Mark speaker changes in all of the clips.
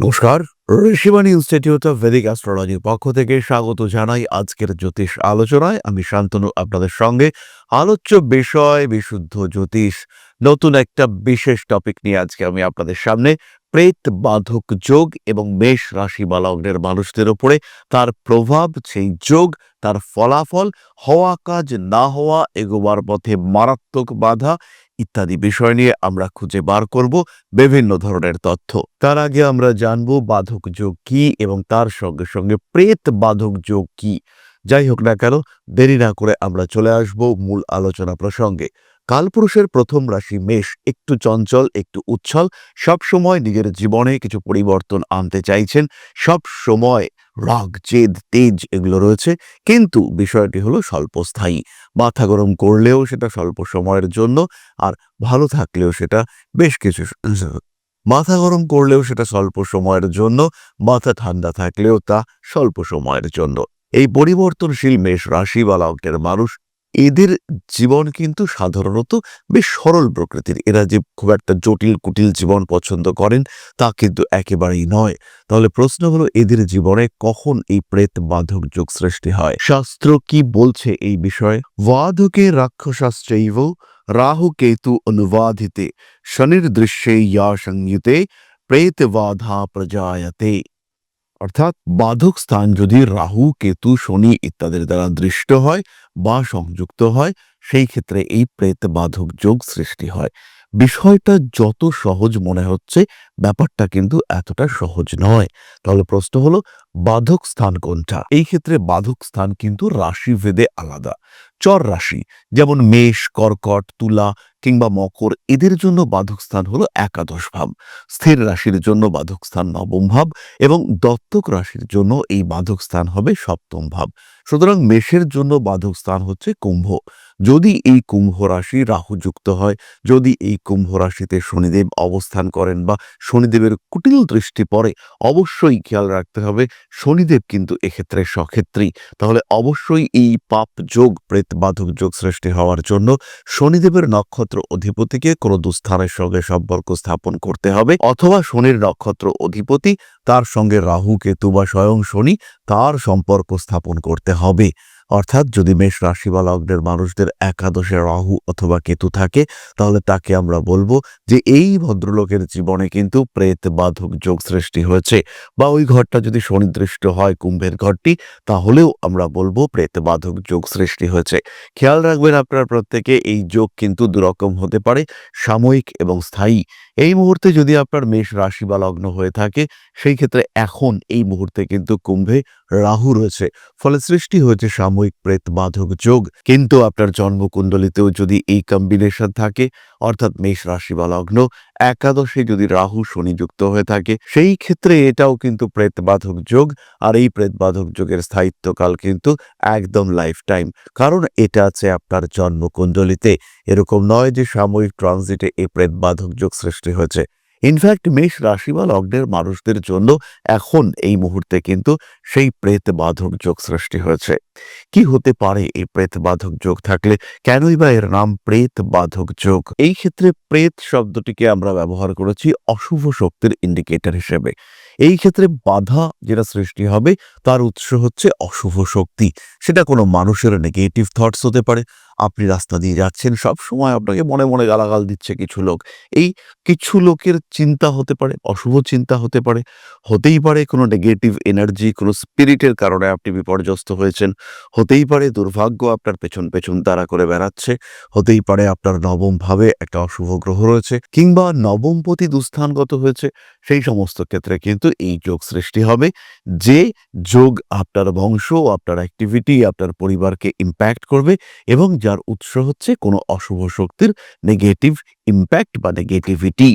Speaker 1: নমস্কার Rishibani institute of Vedic অ্যাস্ট্রোলজির পক্ষ থেকে স্বাগত জানাই আজকের জ্যোতিষ আলোচনায়। আমি শান্তনু, আপনাদের সঙ্গে আলোচ্য বিষয়, বিশুদ্ধ জ্যোতিষ, নতুন একটা বিশেষ টপিক নিয়ে আজকে আমি আপনাদের সামনে প্রেত বাধক যোগ এবং মেষ রাশি বা লগ্নের মানুষদের উপরে তার প্রভাব, সেই যোগ, তার ফলাফল, হওয়া কাজ না হওয়া, এগোবার পথে মারাত্মক বাধা ইত্যাদি বিষয় নিয়ে আমরা খুঁজে বার করব বিভিন্ন ধরনের তথ্য। তার আগে আমরা জানব বাধক যোগ কি এবং তার সঙ্গে সঙ্গে প্রেত বাধক যোগ কি। যাই হোক না কেন, দেরি না করে আমরা চলে আসব মূল আলোচনা প্রসঙ্গে। কালপুরুষের প্রথম রাশি মেষ, একটু চঞ্চল, একটু উচ্ছল সব সময় নিজের জীবনে কিছু পরিবর্তন আনতে চাইছেন সব সময় রাগ, জেদ, তেজ এগুলো রয়েছে। কিন্তু বিষয়টি হলো স্বল্পস্থায়ী। মাথা গরম করলেও সেটা স্বল্প সময়ের জন্য আর ভালো থাকলেও সেটা বেশ কিছু মাথা গরম করলেও সেটা স্বল্প সময়ের জন্য, মাথা ঠান্ডা থাকলেও তা স্বল্প সময়ের জন্য। এই পরিবর্তনশীল মেষ রাশি বা লগ্নের মানুষ এদের জীবন কিন্তু সাধারণত বেশ সরল প্রকৃতির। এরা যে খুব একটা জটিল কুটিল জীবন পছন্দ করেন, তা কিন্তু একেবারেই নয়। তাহলে প্রশ্ন হলো, এদের জীবনে কখন এই প্রেত বাধক যোগ সৃষ্টি হয়? শাস্ত্র কি বলছে এই বিষয়ে? বাধকে রাক্ষসাশ্চৈব রাহু কেতু অনুবাদিতে শনির দৃশ্যে ইয়া সংযুতে, প্রেতবাধা প্রজায়তে। অর্থাৎ বাধক স্থান যদি রাহু, কেতু, শনি ইত্যাদির দ্বারা দৃষ্ট হয় বা সংযুক্ত হয়, সেই ক্ষেত্রে এই প্রেত বাধক যোগ সৃষ্টি হয়। বিষয়টা যত সহজ মনে হচ্ছে, ব্যাপারটা কিন্তু এতটা সহজ নয়। তাহলে প্রশ্ন হলো, বাধক স্থান কোনটা? এই ক্ষেত্রে বাধক স্থান কিন্তু রাশি ভেদে আলাদা। চর রাশি, যেমন মেষ, কর্কট, তুলা কিংবা মকর, এদের জন্য বাধক স্থান হলো একাদশ ভাব। স্থির রাশির জন্য বাধক স্থান নবম ভাব এবং দত্তক রাশির জন্য এই বাধক স্থান হবে সপ্তম ভাব। সুতরাং মেষের জন্য বাধক স্থান হচ্ছে কুম্ভ। যদি এই কুম্ভ রাশি রাহু যুক্ত হয়, যদি এই কুম্ভ রাশিতে শনিদেব অবস্থান করেন বা শনিদেবের কুটিল দৃষ্টি পড়ে, অবশ্যই খেয়াল রাখতে হবে শনিদেব কিন্তু এক্ষেত্রে সক্ষেত্রী। তাহলে অবশ্যই এই পাপ যোগ, প্রেত বাধক যোগ সৃষ্টি হওয়ার জন্য শনিদেবের নক্ষত্র অধিপতিকে কোনো দুস্থানের সঙ্গে সম্পর্ক স্থাপন করতে হবে অথবা শনির নক্ষত্র অধিপতি, তার সঙ্গে রাহু, কেতু বা স্বয়ং শনি তার সম্পর্ক স্থাপন করতে হবে। অর্থাৎ যদি মেষ রাশি বা লগ্নের মানুষদের একাদশে রাহু অথবা কেতু থাকে, তাহলে তাকে আমরা বলব যে এই ভদ্রলোকের জীবনে কিন্তু প্রেত বাধক যোগ সৃষ্টি হয়েছে। বা ওই ঘরটা যদি শনিদৃষ্ট হয় কুম্ভের ঘরটি, তাহলেও আমরা বলব প্রেত বাধক যোগ সৃষ্টি হয়েছে। খেয়াল রাখবেন আপনার প্রত্যেকে, এই যোগ কিন্তু দুরকম হতে পারে সাময়িক এবং স্থায়ী। এই মুহূর্তে যদি আপনার মেষ রাশি বা লগ্ন হয়ে থাকে, সেই ক্ষেত্রে এখন এই মুহূর্তে কিন্তু কুম্ভে রাহু রয়েছে। ফলে সৃষ্টি হয়েছে সাময়িক প্রেত বাধক যোগ। কিন্তু আপনার জন্মকুণ্ডলিতেও যদি এই কম্বিনেশন থাকে, অর্থাৎ মেষ রাশি বা লগ্ন একাদশে যদি রাহু শনি যুক্ত হয়ে থাকে, সেই ক্ষেত্রে এটাও কিন্তু প্রেতবাধক যোগ, আর এই প্রেতবাধক যোগের স্থায়িত্বকাল কিন্তু একদম লাইফ টাইম কারণ এটা আছে আপনার জন্মকুণ্ডলিতে। এরকম নয় যে সাময়িক ট্রানজিটে এই প্রেতবাধক যোগ সৃষ্টি হয়েছে। ইনফ্যাক্ট মেষ রাশি বা লগ্নের মানুষদের জন্য এখন এই মুহূর্তে কিন্তু সেই প্রেত বাধক যোগ সৃষ্টি হয়েছে। কি হতে পারে এই প্রেত বাধক যোগ থাকলে কেনই বা এর নাম প্রেত বাধক যোগ? এই ক্ষেত্রে প্রেত শব্দটিকে আমরা ব্যবহার করেছি অশুভ শক্তির ইন্ডিকেটর হিসেবে। এই ক্ষেত্রে বাধা যেটা সৃষ্টি হবে, তার উৎস হচ্ছে অশুভ শক্তি। সেটা কোনো মানুষের নেগেটিভ থটস হতে পারে আপনি রাস্তা দিয়ে যাচ্ছেন, সব সময় আপনাকে মনে মনে গালাগাল দিচ্ছে কিছু লোক। এই কিছু লোকের চিন্তা হতে পারে, অশুভ চিন্তা হতে পারে, হতেই পারে কোনো নেগেটিভ এনার্জি কোনো স্পিরিটের কারণে আপনি বিপর্যস্ত হয়েছেন। হতেই পারে দুর্ভাগ্য আপনার পেছন পেছন তারা করে বেড়াচ্ছে। হতেই পারে আপনার নবম ভাবে একটা অশুভ গ্রহ রয়েছে কিংবা নবমপতি দুস্থানগত হয়েছে। সেই সমস্ত ক্ষেত্রে কিন্তু এই যোগ সৃষ্টি হবে। যে যোগ আপনার বংশ, আপনার অ্যাক্টিভিটি আপনার পরিবারকে ইম্প্যাক্ট করবে এবং যার উৎস হচ্ছে কোনো অশুভ শক্তির নেগেটিভ ইম্প্যাক্ট বা নেগেটিভিটি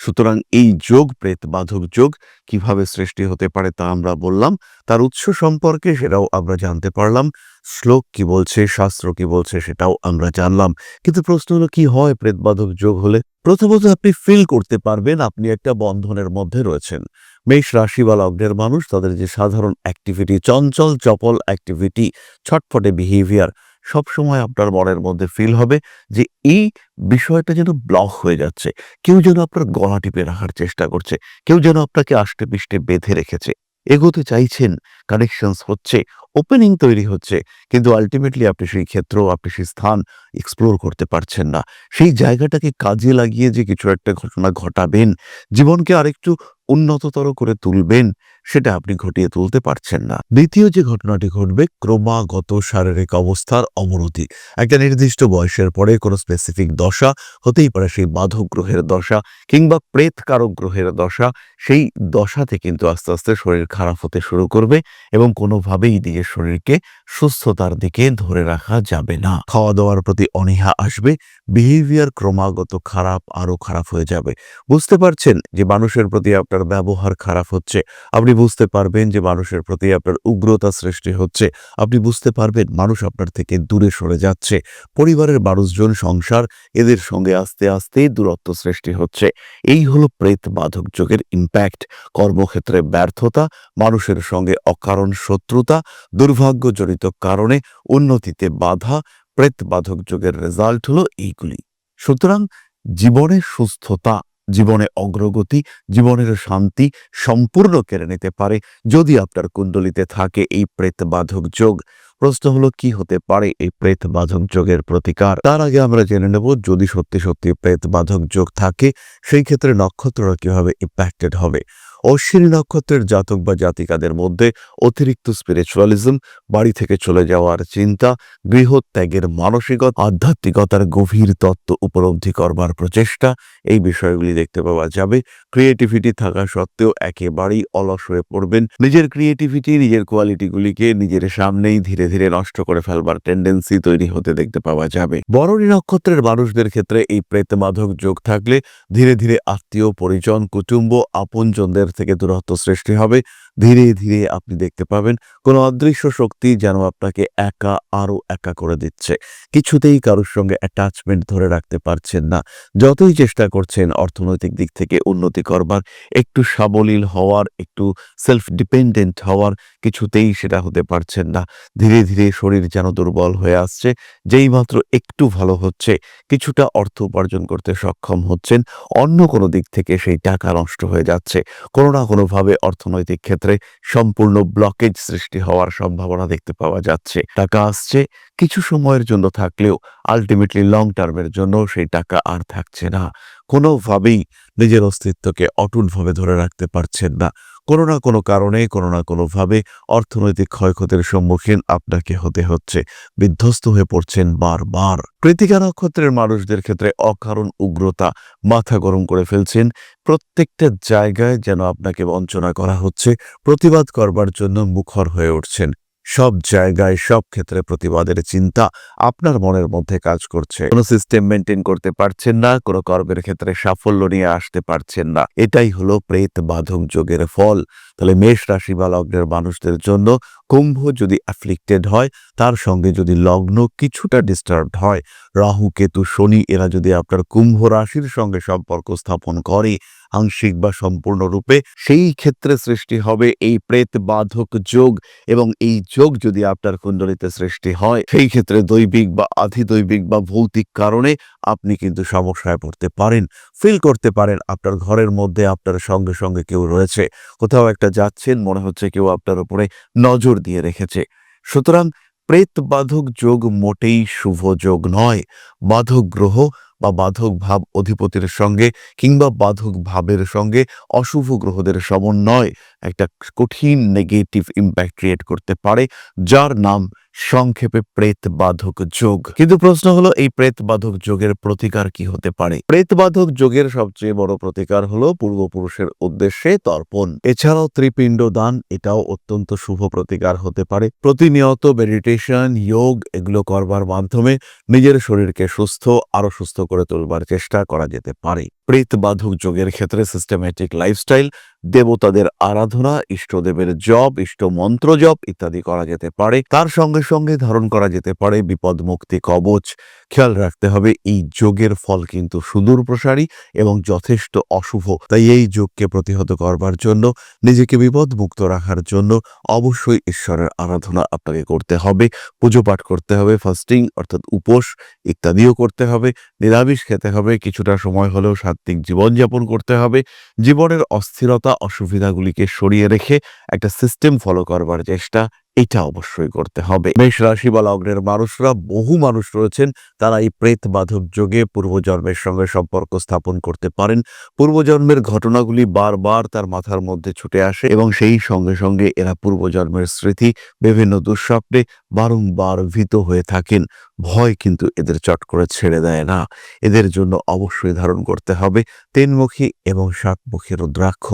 Speaker 1: সুতরাং এই যোগ প্রেত বাধক যোগ কীভাবে সৃষ্টি হতে পারে তা আমরা বললাম। তার উৎস সম্পর্কে সেটাও আমরা জানতে পারলাম। শ্লোক কি বলছে, শাস্ত্র কি বলছে সেটাও আমরা জানলাম। কিন্তু প্রশ্ন হলো, কি হয় প্রেত বাধক যোগ হলে? প্রথমত আপনি ফিল করতে পারবেন আপনি একটা বন্ধনের মধ্যে রয়েছেন। মেষ রাশি বা লগ্নের মানুষ, তাদের যে সাধারণ অ্যাক্টিভিটি চঞ্চল চপল অ্যাক্টিভিটি ছটফটে বিহেভিয়ার সবসময় আপনার মনের মধ্যে ফিল হবে যে এই বিষয়টা যেন ব্লক হয়ে যাচ্ছে। কেউ যেন আপনার গলা টিপে রাখার চেষ্টা করছে। কেউ যেন আপনাকে আষ্টে পিষ্টে বেঁধে রেখেছে। এগোতে চাইছেন কানেকশনস হচ্ছে ওপেনিং তৈরি হচ্ছে, কিন্তু আলটিমেটলি আপনি সেই ক্ষেত্র, আপনি সেই স্থান এক্সপ্লোর করতে পারছেন না। সেই জায়গাটাকে কাজে লাগিয়ে যে কিছু একটা ঘটনা ঘটাবেন, জীবনকে আরেকটু উন্নততর করে তুলবেন সেটা আপনি ঘটিয়ে তুলতে পারছেন না। দ্বিতীয় যে ঘটনাটি ঘটবে, ক্রমাগত শারীরিক অবস্থার অবনতি। একটা নির্দিষ্ট বয়সের পরে কোনো স্পেসিফিক দশা হতেই পারে সেই বাধক গ্রহের দশা কিংবা প্রেতকারক গ্রহের দশা। সেই দশাতে কিন্তু আস্তে আস্তে শরীর খারাপ হতে শুরু করবে এবং কোনোভাবেই নিজের শরীরকে সুস্থতার দিকে ধরে রাখা যাবে না। খাওয়া দাওয়ার প্রতি অনীহা আসবে বিহেভিয়ার ক্রমাগত খারাপ আরও খারাপ হয়ে যাবে। বুঝতে পারছেন যে মানুষের প্রতি আপনার ব্যবহার খারাপ হচ্ছে। আপনি বুঝতে পারবেন যে মানুষের প্রতি আপনার উগ্রতা সৃষ্টি হচ্ছে। আপনি বুঝতে পারবেন মানুষ আপনার থেকে দূরে সরে যাচ্ছে। পরিবারের মানুষজন, সংসার, এদের সঙ্গে আস্তে আস্তে দূরত্ব সৃষ্টি হচ্ছে। এই হলো প্রেত বাধক যোগের ইম্প্যাক্ট কর্মক্ষেত্রে ব্যর্থতা, মানুষের সঙ্গে অকারণ শত্রুতা, দুর্ভাগ্যজনিত কারণে উন্নতিতে বাধা, প্রেত বাধক যোগের রেজাল্ট হলো এইগুলি। সুতরাং জীবনের সুস্থতা জীবনে অগ্রগতি, জীবনের শান্তি সম্পূর্ণ কেড়ে নিতে পারে যদি আপনার কুণ্ডলিতে থাকে এই প্রেত বাধক যোগ। প্রশ্ন হলো, কি হতে পারে এই প্রেত বাধক যোগের প্রতিকার? তার আগে আমরা জেনে নেব যদি সত্যি সত্যি প্রেত বাধক যোগ থাকে, সেই ক্ষেত্রে নক্ষত্ররা কীভাবে ইম্প্যাক্টেড হবে। অশ্বিনী নক্ষত্রের জাতক বা জাতিকাদের মধ্যে অতিরিক্ত স্পিরিচুয়ালিজম বাড়ি থেকে চলে যাওয়ার চিন্তা, গৃহত্যাগের মানসিকতা, আধ্যাত্মিকতার গভীর তত্ত্ব উপলব্ধি করবার প্রচেষ্টা, এই বিষয়গুলি দেখতে পাওয়া যাবে। ক্রিয়েটিভিটি থাকা সত্ত্বেও একেবারেই অলস হয়ে পড়বেন। নিজের ক্রিয়েটিভিটি নিজের কোয়ালিটিগুলিকে নিজের সামনেই ধীরে ধীরে নষ্ট করে ফেলবার টেন্ডেন্সি তৈরি হতে দেখতে পাওয়া যাবে। বরণী নক্ষত্রের মানুষদের ক্ষেত্রে এই প্রেতমাধক যোগ থাকলে ধীরে ধীরে আত্মীয়, পরিজন, কুটুম্ব, আপনজনদের থেকে দূরত্ব সৃষ্টি হবে। ধীরে ধীরে আপনি দেখতে পাবেন কোনো অদৃশ্য শক্তি যেন আপনাকে একা আরও একা করে দিচ্ছে। কিছুতেই কারোর সঙ্গে অ্যাটাচমেন্ট ধরে রাখতে পারছেন না। যতই চেষ্টা করছেন অর্থনৈতিক দিক থেকে উন্নতি করবার, একটু সাবলীল হওয়ার, একটু সেলফ ডিপেন্ডেন্ট হওয়ার কিছুতেই সেটা হতে পারছেন না। ধীরে ধীরে শরীর যেন দুর্বল হয়ে আসছে, যেই মাত্র একটু ভালো হচ্ছে, কিছুটা অর্থ উপার্জন করতে সক্ষম হচ্ছেন, অন্য কোনো দিক থেকে সেই টাকা নষ্ট হয়ে যাচ্ছে। কোনো না কোনোভাবে অর্থনৈতিক ক্ষেত্রে সম্পূর্ণ ব্লকেজ সৃষ্টি হওয়ার সম্ভাবনা দেখতে পাওয়া যাচ্ছে। টাকা আসছে, কিছু সময়ের জন্য থাকলেও আলটিমেটলি লং টার্মের জন্য সেই টাকা আর থাকছে না। কোনোভাবেই নিজের অস্তিত্বকে অটুটভাবে ধরে রাখতে পারছেন না। কোনো না কোনো কারণে, কোনো না কোনোভাবে অর্থনৈতিক ক্ষয়ক্ষতির সম্মুখীন আপনাকে হতে হচ্ছে। বিধ্বস্ত হয়ে পড়ছেন বারবার। কৃতিকা নক্ষত্রের মানুষদের ক্ষেত্রে অকারণ উগ্রতা মাথা গরম করে ফেলছেন। প্রত্যেকটা জায়গায় যেন আপনাকে বঞ্চনা করা হচ্ছে। প্রতিবাদ করবার জন্য মুখর হয়ে উঠছেন। সব জায়গায়, সব ক্ষেত্রে প্রতিবাদের চিন্তা আপনার মনের মধ্যে কাজ করছে। কোনো সিস্টেম মেনটেন করতে পারছেন না, কোনো কর্মের ক্ষেত্রে সাফল্য নিয়ে আসতে পারছেন না। এটাই হলো প্রেত বাধক যোগের ফল। তাহলে মেষ রাশি বা লগ্নের মানুষদের জন্য কুম্ভ যদি অ্যাফ্লিক্টেড হয়, তার সঙ্গে যদি লগ্ন কিছুটা ডিস্টার্বড হয়, রাহু, কেতু, শনি, এরা যদি আপনার কুম্ভ রাশির সঙ্গে সম্পর্ক স্থাপন করে, আংশিক বা সম্পূর্ণরূপে, সেই ক্ষেত্রে সৃষ্টি হবে এই প্রেত বাধক যোগ এবং এই যোগ যদি আপনার কুণ্ডলিতে সৃষ্টি হয়, সেই ক্ষেত্রে দৈবিক বা আধিদৈবিক বা ভৌতিক কারণে আপনি কিন্তু সমস্যায় পড়তে পারেন ফিল করতে পারেন, আপনার ঘরের মধ্যে আপনার সঙ্গে সঙ্গে কেউ রয়েছে, কোথাও একটা যাচ্ছেন মনে হচ্ছে কেউ আপনার উপরে নজর দিয়ে রেখেছে। সুতরাং প্রেত বাধক যোগ মোটেই শুভ যোগ নয়। বাধক গ্রহ বা বাধক ভাব অধিপতির সঙ্গে কিংবা বাধক ভাবের সঙ্গে অশুভ গ্রহদের সমন্বয় একটা কঠিন নেগেটিভ ইম্প্যাক্ট ক্রিয়েট করতে পারে, যার নাম সংক্ষেপে প্রেত বাধক যোগ। কিন্তু প্রশ্ন হলো, এই প্রেত বাধক যোগের প্রতিকার কি হতে পারে? প্রেত বাধক যোগের সবচেয়ে বড় প্রতিকার হলো পূর্বপুরুষের উদ্দেশ্যে তর্পণ। এছাড়াও ত্রিপিণ্ড দান, এটাও অত্যন্ত শুভ প্রতিকার হতে পারে। প্রতিনিয়ত মেডিটেশন যোগ এগুলো করবার মাধ্যমে নিজের শরীরকে সুস্থ, আরও সুস্থ করে তুলবার চেষ্টা করা যেতে পারে। প্রেত বাধক যোগের ক্ষেত্রে সিস্টেম্যাটিক লাইফস্টাইল দেবতাদের আরাধনা, ইষ্টদেবের জপ ইষ্ট মন্ত্র জপ ইত্যাদি করা যেতে পারে। তার সঙ্গে সঙ্গে ধারণ করা যেতে পারে বিপদ মুক্তি কবচ। খেয়াল রাখতে হবে, এই যোগের ফল কিন্তু সুদূর প্রসারী এবং যথেষ্ট অশুভ। তাই এই যোগকে প্রতিহত করবার জন্য, নিজেকে বিপদ মুক্ত রাখার জন্য অবশ্যই ঈশ্বরের আরাধনা আপনাকে করতে হবে। পুজো পাঠ করতে হবে ফাস্টিং অর্থাৎ উপোস ইত্যাদিও করতে হবে। নিরামিষ খেতে হবে, কিছুটা সময় হলেও সাত্ত্বিক জীবনযাপন করতে হবে। জীবনের অস্থিরতা অসুবিধাগুলিকে সরিয়ে রেখে একটা সিস্টেম ফলো করবার চেষ্টা। এটা অবশ্যই করতে হবে। মেষ রাশি বা লগ্নের মানুষরা বহু মানুষ রয়েছেন, তারা এই প্রেত বাধক যোগে পূর্বজন্মের সঙ্গে সম্পর্ক স্থাপন করতে পারেন। পূর্বজন্মের ঘটনাগুলি বারবার তার মাথার মধ্যে ছুটে আসে এবং সেই সঙ্গে সঙ্গে এরা পূর্বজন্মের স্মৃতি, বিভিন্ন দুঃস্বপ্নে বারংবার ভীত হয়ে থাকেন। ভয় কিন্তু এদের চট করে ছেড়ে দেয় না। এদের জন্য অবশ্যই ধারণ করতে হবে তিনমুখী এবং সাতমুখী রুদ্রাক্ষ।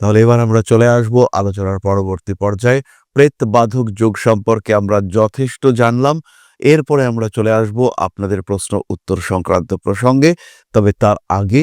Speaker 1: তাহলে এবার আমরা চলে আসব আলোচনার পরবর্তী পর্যায়ে। প্রেত বাধক যোগ সম্পর্কে আমরা যথেষ্ট জানলাম। এরপরে আমরা চলে আসব আপনাদের প্রশ্ন উত্তর সংক্রান্ত প্রসঙ্গে। তবে তার আগে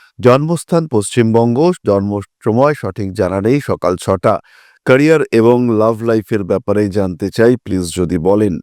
Speaker 1: জন্মস্থান পশ্চিমবঙ্গ জন্ম সময় সঠিক জানা নেই, সকাল ছটা। ক্যারিয়ার এবং লাভ লাইফের ব্যাপারে জানতে চাই প্লিজ যদি বলেন।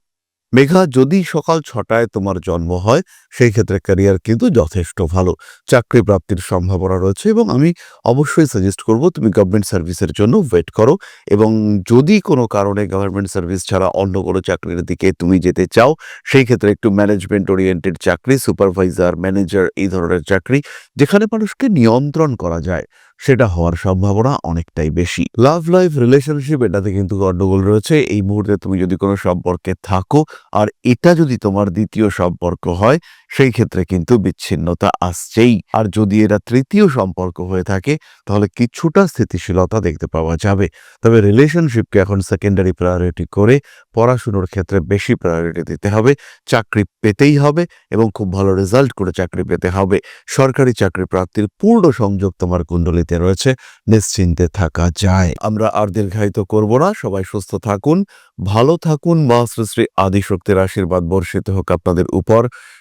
Speaker 1: মেঘা, যদি সকাল ছটায় তোমার জন্ম হয়, সেই ক্ষেত্রে ক্যারিয়ার কিন্তু যথেষ্ট ভালো। চাকরি প্রাপ্তির সম্ভাবনা রয়েছে এবং আমি অবশ্যই সাজেস্ট করব তুমি গভর্নমেন্ট সার্ভিসের জন্য ওয়েট করো এবং যদি কোনো কারণে গভর্নমেন্ট সার্ভিস ছাড়া অন্য কোনো চাকরির দিকে তুমি যেতে চাও, সেই ক্ষেত্রে একটু ম্যানেজমেন্ট ওরিয়েন্টেড চাকরি সুপারভাইজার ম্যানেজার এই ধরনের চাকরি, যেখানে মানুষকে নিয়ন্ত্রণ করা যায়। সেটা হওয়ার সম্ভাবনা অনেকটাই বেশি। লাভ লাইফ রিলেশনশিপ এটাতে কিন্তু গন্ডগোল রয়েছে। এই মুহূর্তে তুমি যদি কোনো সম্পর্কে থাকো, আর এটা যদি তোমার দ্বিতীয় সম্পর্ক হয় সেই ক্ষেত্রে কিন্তু বিচ্ছিন্নতা আসছেই। আর যদি এরা তৃতীয় সম্পর্ক হয়ে থাকে, তাহলে কিছুটা স্থিতিশীলতা দেখতে পাওয়া যাবে। তবে রিলেশনশিপকে এখন সেকেন্ডারি প্রায়োরিটি করে পড়াশুনোর ক্ষেত্রে বেশি প্রায়োরিটি দিতে হবে। চাকরি পেতেই হবে এবং খুব ভালো রেজাল্ট করে চাকরি পেতে হবে। সরকারি চাকরি প্রাপ্তির পূর্ণ সংযোগ তোমার কুণ্ডলিতে রয়েছে। নিশ্চিন্তে থাকা যায়। আমরা আর দীর্ঘায়িত করব না। সবাই সুস্থ থাকুন, ভালো থাকুন। মা শ্রী শ্রী আদিশক্তির আশীর্বাদ বর্ষিত হোক আপনাদের উপর।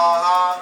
Speaker 2: la la.